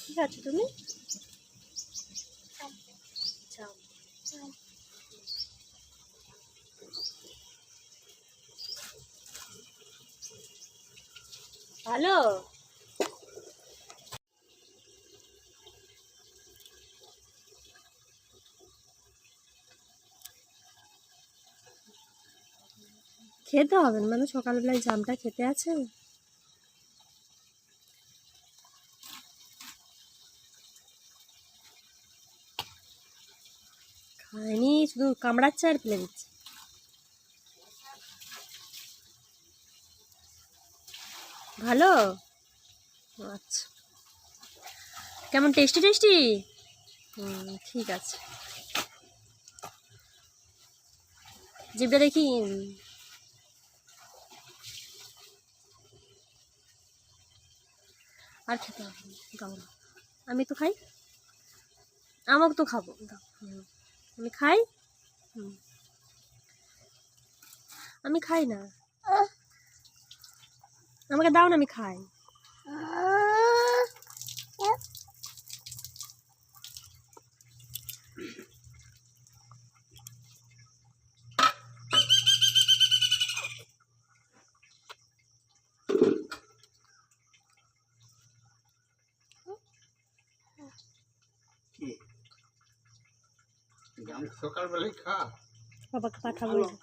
ঠিক আছে তুমি। ভালো খেতে হবে মানে সকালবেলায় জামটা খেতে আছে? খায়নি, শুধু কামড়াচ্ছে আর ফেলে দিচ্ছে। ভালো? আচ্ছা। কেমন, টেস্টি টেস্টি? ঠিক আছে। জিভটা দেখি আর খেতে হবে দাও না। আমি তো খাই। আমাকে তো খাব। দাও। আমি খাই। আমি খাই না। আমাকে দাও না, আমি খাই। জাম সকালবেলায় খা বাবাকে পাঠাবো এই যে।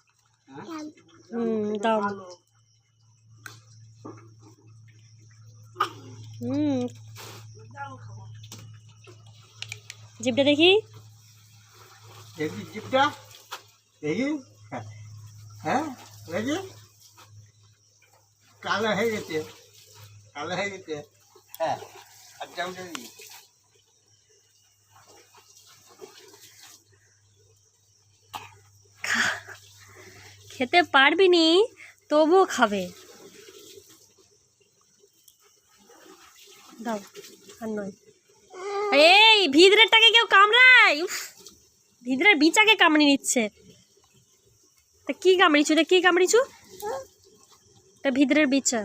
হ্যাঁ? হুম দাও হুম জিভটা দেখি দেখি জিপটা দেখি হ্যাঁ দেখি কালো হয়ে গেছে কালো হয়ে গেছে হ্যাঁ আর জামটা খেতে পারবি নি, তবুও খাবে। দাও, আর নয়। এই, ভিদরেরটাকে কেউ কামড়ায়? উফ ভিতরের বিচাকে কামড়ে নিচ্ছে। তা কি কামড়িছু? তা কি কামড়িছু? তা ভিদরের বিচা।